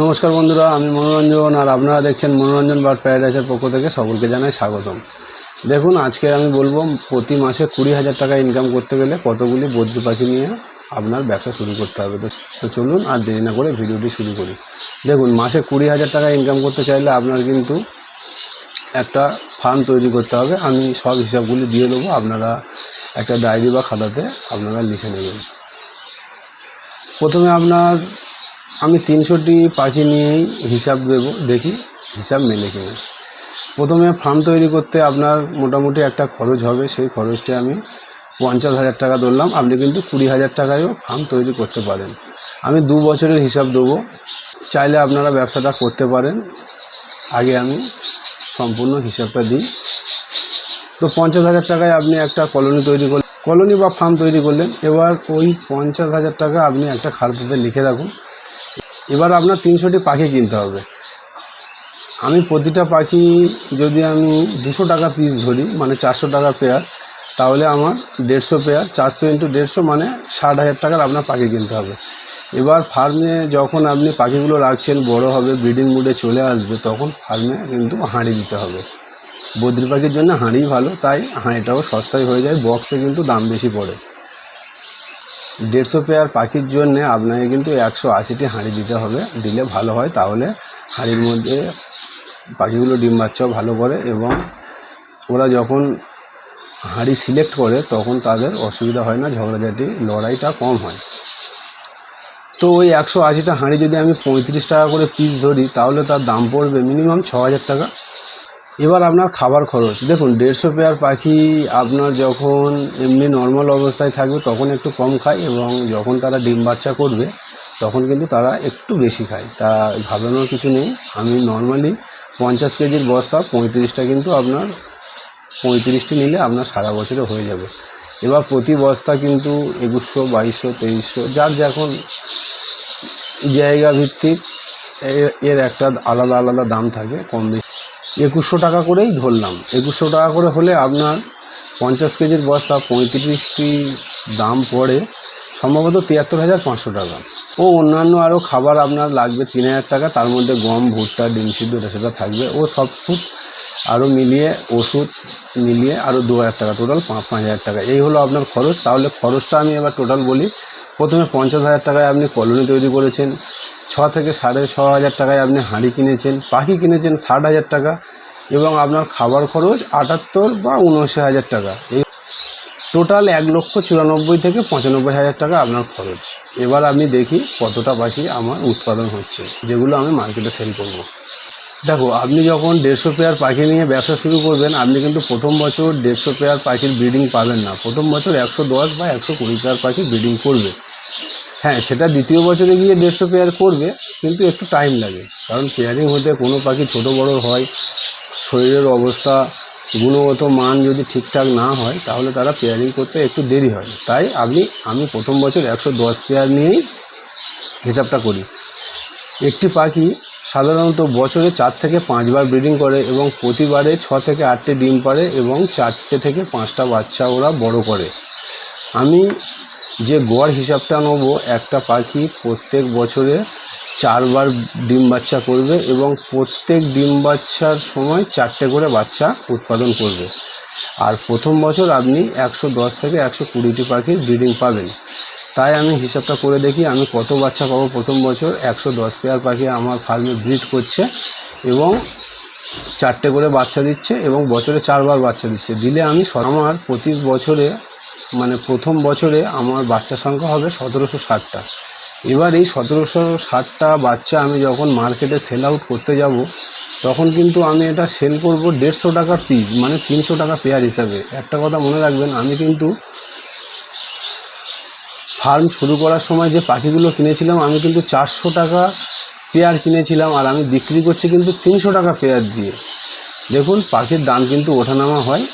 নমস্কার বন্ধুরা, আমি মনোরঞ্জন আর আপনারা দেখছেন মনোরঞ্জন বার প্যারাডাইসের পক্ষ থেকে সকলকে জানাই স্বাগতম। দেখুন, আজকে আমি বলব প্রতি মাসে কুড়ি হাজার টাকা ইনকাম করতে গেলে কতগুলি বদ্রি পাখি নিয়ে আপনার ব্যবসা শুরু করতে হবে। তো চলুন আর দেরি না করে ভিডিওটি শুরু করি। দেখুন, মাসে কুড়ি হাজার টাকা ইনকাম করতে চাইলে আপনার কিন্তু একটা ফার্ম তৈরি করতে হবে। আমি সব হিসাবগুলি দিয়ে দেবো, আপনারা একটা ডায়েরি বা খাতাতে আপনারা লিখে নেবেন। প্রথমে আপনার আমি তিনশোটি পাখি নিয়েই হিসাব দেবো, দেখি, হিসাব মেলে কিনা। প্রথমে ফার্ম তৈরি করতে আপনার মোটামুটি একটা খরচ হবে, সেই খরচটি আমি পঞ্চাশ হাজার টাকা ধরলাম, আপনি কিন্তু কুড়ি হাজার টাকায়ও ফার্ম তৈরি করতে পারেন। আমি দু বছরের হিসাব দেবো, চাইলে আপনারা ব্যবসাটা করতে পারেন, আগে আমি সম্পূর্ণ হিসাবটা দিই। তো পঞ্চাশ হাজার টাকায় আপনি একটা কলোনি তৈরি করলেন, কলোনি বা ফার্ম তৈরি করলেন, এবার ওই পঞ্চাশ হাজার টাকা আপনি একটা খাতাতে লিখে রাখুন এবার আপনার তিনশোটি পাখি কিনতে হবে। আমি প্রতিটা পাখি যদি আমি দুশো টাকা পিস ধরি মানে চারশো টাকা পেয়ার তাহলে আমার দেড়শো পেয়ার চারশো ইন্টু দেড়শো মানে ষাট হাজার টাকার আপনার পাখি কিনতে হবে। এবার ফার্মে যখন আপনি পাখিগুলো রাখছেন, বড় হবে ব্রিডিং মুডে চলে আসবে, তখন ফার্মে কিন্তু হাঁড়ি দিতে হবে। বদ্রি পাখির জন্য হাঁড়ি ভালো, তাই হাঁড়িটাও সস্তায় হয়ে যায় বক্সে কিন্তু দাম বেশি পড়ে। দেড়শো পেয়ার পাখির জন্য আপনাকে কিন্তু একশো আশিটি হাঁড়ি দিতে হবে। দিলে ভালো হয়, তাহলে হাঁড়ির মধ্যে পাখিগুলো ডিম বাচ্চাও ভালো করে এবং ওরা যখন হাঁড়ি সিলেক্ট করে তখন তাদের অসুবিধা হয় না, ঝগড়াঝাটি, লড়াইটা কম হয়। তো ওই একশো আশিটা হাঁড়ি যদি আমি পঁয়ত্রিশ টাকা করে পিস ধরি, তাহলে তার দাম পড়বে মিনিমাম ছ হাজার টাকা। এবার আপনার খাবার খরচ। দেখুন, দেড়শো পেয়ার পাখি আপনার যখন এমনি নর্মাল অবস্থায় থাকবে, তখন একটু কম খায় এবং যখন তারা ডিম বাচ্চা করবে, তখন কিন্তু তারা একটু বেশি খায়। তা ভাবানোর কিছু নেই। আমি নর্মালি পঞ্চাশ কেজির বস্তা, পঁয়ত্রিশটা কিন্তু আপনার, পঁয়ত্রিশটি নিলে আপনার সারা বছরে হয়ে যাবে। এবার প্রতি বস্তা কিন্তু একুশশো, বাইশশো, তেইশশো, যার যখন জায়গা ভিত্তিক এর একটা আলাদা আলাদা দাম থাকে, কম বেশি একুশশো টাকা করেই ধরলাম। একুশশো টাকা করে হলে আপনার পঞ্চাশ কেজির বস্তা পঁয়ত্রিশটি দাম পড়ে সম্ভবত তিয়াত্তর হাজার পাঁচশো টাকা। ও অন্যান্য আরও খাবার আপনার লাগবে তিন হাজার টাকা, তার মধ্যে গম, ভুট্টা, ডিম সিদ্ধ সেটা থাকবে। ও সব ফুট আরও মিলিয়ে, ওষুধ মিলিয়ে আরও দু হাজার টাকা টোটাল পাঁচ পাঁচ হাজার টাকা। এই হলো আপনার খরচ। তাহলে খরচটা আমি এবার টোটাল বলি। প্রথমে পঞ্চাশ হাজার টাকায় আপনি কলোনি তৈরি করেছেন। ছ থেকে সাড়ে ছ হাজার টাকায় আপনি হাঁড়ি কিনেছেন, পাখি কিনেছেন ষাট হাজার টাকা এবং আপনার খাবার খরচ আটাত্তর বা উনআশি হাজার টাকা। এই টোটাল এক লক্ষ চুরানব্বই থেকে পঁচানব্বই হাজার টাকা আপনার খরচ। এবার আমি দেখি কতটা পাখি আমার উৎপাদন হচ্ছে, যেগুলো আমি মার্কেটে সেল করব। দেখো, আপনি যখন দেড়শো পেয়ার পাখি নিয়ে ব্যবসা শুরু করবেন, আপনি কিন্তু প্রথম বছর দেড়শো পেয়ার পাখির ব্রিডিং পাবেন না। প্রথম বছর একশো দশ বা একশো কুড়ি পেয়ার পাখি ব্রিডিং করবে। হ্যাঁ সেটা দ্বিতীয় বছরে গিয়ে দেড়শো পেয়ার করবে, কিন্তু একটু টাইম লাগে। কারণ পেয়ারিং হতে কোনো পাখি ছোট বড় হয়, শরীরের অবস্থা, গুণগত মান যদি ঠিকঠাক না হয়, তাহলে তারা পেয়ারিং করতে একটু দেরি হয়। তাই আপনি আমি প্রথম বছর একশো দশ পেয়ার নিয়েই হিসাবটা করি। একটি পাখি সাধারণত বছরে চার থেকে পাঁচবার ব্রিডিং করে এবং প্রতিবারে ছ থেকে আটটি ডিম পারে এবং চারটে থেকে পাঁচটা বাচ্চা ওরা বড় করে। আমি যে গড় হিসাবটা নেব, একটা পাখি প্রত্যেক বছরে চারবার ডিম বাচ্চা করবে এবং প্রত্যেক ডিম বাচ্চার সময় চারটে করে বাচ্চা উৎপাদন করবে। আর প্রথম বছর আপনি একশো দশ থেকে একশো কুড়িটি পাখির ব্রিডিং পাবেন। তাই আমি হিসাবটা করে দেখি, আমি কত বাচ্চা পাবো প্রথম বছর, একশো দশ পেয়ার পাখি আমার ফার্মে ব্রিড করছে এবং চারটে করে বাচ্চা দিচ্ছে এবং বছরে চারবার বাচ্চা দিচ্ছে। দিলে আমি আমার প্রতি বছরে মানে প্রথম বছরে আমার বাচ্চা সংখ্যা হবে সতেরোশো ষাটটা। এবার এই সতেরোশো ষাটটা বাচ্চা আমি যখন মার্কেটে সেল আউট করতে যাব, তখন কিন্তু আমি এটা সেল করব দেড়শো টাকা পিস মানে তিনশো টাকা পেয়ার হিসাবে। একটা কথা মনে রাখবেন, আমি কিন্তু ফার্ম শুরু করার সময় যে পাখিগুলো কিনেছিলাম, আমি কিন্তু চারশো টাকা পেয়ার কিনেছিলাম আর আমি বিক্রি করছি কিন্তু তিনশো টাকা পেয়ার দিয়ে। দেখুন, পাখির দাম কিন্তু ওঠানামা হয়।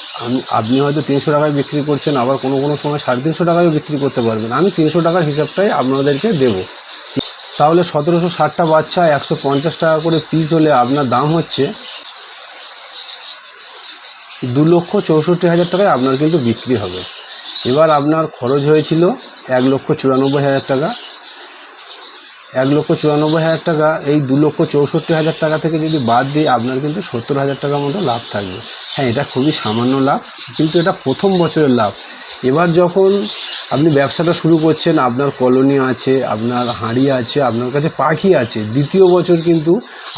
আপনি হয়তো তিনশো টাকায় বিক্রি করছেন, আবার কোনো কোনো সময় সাড়ে তিনশো টাকায় বিক্রি করতে পারবেন। আমি তিনশো টাকার হিসাবটাই আপনাদেরকে দেবো। তাহলে সতেরোশো ষাটটা বাচ্চা, একশো পঞ্চাশ টাকা করে পিস হলে আপনার দাম হচ্ছে দু লক্ষ চৌষট্টি হাজার টাকায় আপনার কিন্তু বিক্রি হবে। এবার আপনার খরচ হয়েছিল এক লক্ষ চুরানব্বই হাজার টাকা। এক লক্ষ চুরানব্বই হাজার টাকা, এই দু লক্ষ চৌষট্টি হাজার টাকা থেকে যদি বাদ দিই, আপনার কিন্তু সত্তর হাজার টাকার মতো লাভ থাকবে। হ্যাঁ এটা খুবই সামান্য লাভ, কিন্তু এটা প্রথম বছরের লাভ। এবার যখন আপনি ব্যবসাটা শুরু করছেন, আপনার কলোনি আছে, আপনার হাঁড়ি আছে, আপনার কাছে পাখি আছে, দ্বিতীয় বছর কিন্তু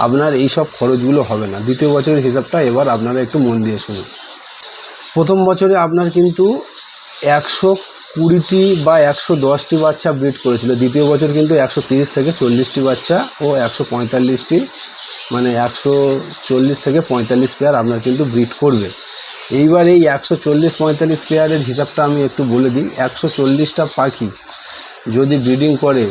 আপনার এই সব খরচগুলো হবে না। দ্বিতীয় বছরের হিসাবটা এবার আপনারা একটু মন দিয়ে শুনুন। প্রথম বছরে আপনার কিন্তু একশো কুড়িটি বা একশো দশটি বাচ্চা ব্রিড করেছিল। দ্বিতীয় বছর কিন্তু একশো তিরিশ থেকে চল্লিশটি বাচ্চা ও একশো পঁয়তাল্লিশটি মানে একশো চল্লিশ থেকে পঁয়তাল্লিশ পেয়ার আপনার কিন্তু ব্রিড করবে। এইবার এই একশো চল্লিশ, পঁয়তাল্লিশ পেয়ারের হিসাবটা আমি একটু বলে দিই। একশো চল্লিশটা পাখি যদি ব্রিডিং করে,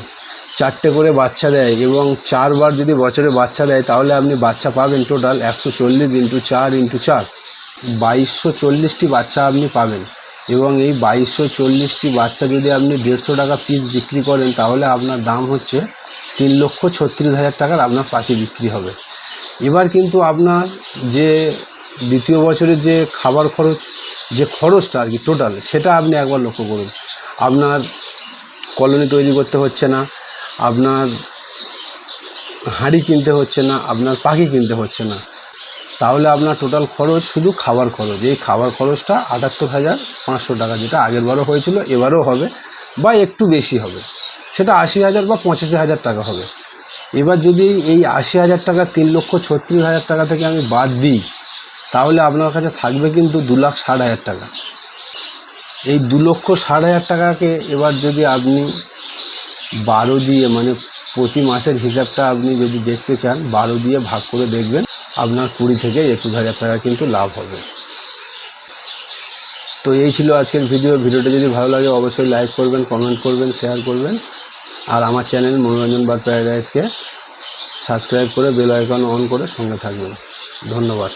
চারটে করে বাচ্চা দেয় এবং চারবার যদি বছরে বাচ্চা দেয়, তাহলে আপনি বাচ্চা পাবেন টোটাল একশো চল্লিশ ইন্টু চার ইন্টু চার। বাইশশো চল্লিশটি বাচ্চা আপনি পাবেন। এবং এই বাইশশো চল্লিশটি বাচ্চা যদি আপনি দেড়শো টাকা পিস বিক্রি করেন, তাহলে আপনার দাম হচ্ছে তিন লক্ষ ছত্রিশ হাজার টাকার আপনার পাখি বিক্রি হবে। এবার কিন্তু আপনার যে দ্বিতীয় বছরের যে খাবার খরচ, যে খরচটা আর কি টোটাল সেটা আপনি একবার লক্ষ্য করুন। আপনার কলোনি তৈরি করতে হচ্ছে না, আপনার হাঁড়ি কিনতে হচ্ছে না, আপনার পাখি কিনতে হচ্ছে না। তাহলে আপনার টোটাল খরচ শুধু খাবার খরচ। এই খাবার খরচটা আটাত্তর হাজার পাঁচশো টাকা যেটা আগের বারও হয়েছিল, এবারও হবে বা একটু বেশি হবে। সেটা আশি হাজার বা পঁচাশি হাজার টাকা হবে। এবার যদি এই আশি হাজার টাকা, তিন লক্ষ ছত্রিশ হাজার টাকা থেকে আমি বাদ দিই, তাহলে আপনার কাছে থাকবে কিন্তু দু লাখ ষাট হাজার টাকা। এই দু লক্ষ ষাট হাজার টাকাকে এবার যদি আপনি বারো দিয়ে মানে প্রতি মাসের হিসাবটা আপনি যদি দেখতে চান, বারো দিয়ে ভাগ করে দেখবেন, আপনার কুড়ি থেকে একুশ হাজার টাকা কিন্তু লাভ হবে। তো এই ছিল আজকের ভিডিও। ভিডিওটা যদি ভালো লাগে, অবশ্যই লাইক করবেন কমেন্ট করবেন শেয়ার করবেন। আর আমার চ্যানেল মনোরঞ্জন বা প্যারাডাইসকে সাবস্ক্রাইব করে বেল আইকন অন করে সঙ্গে থাকবেন। ধন্যবাদ।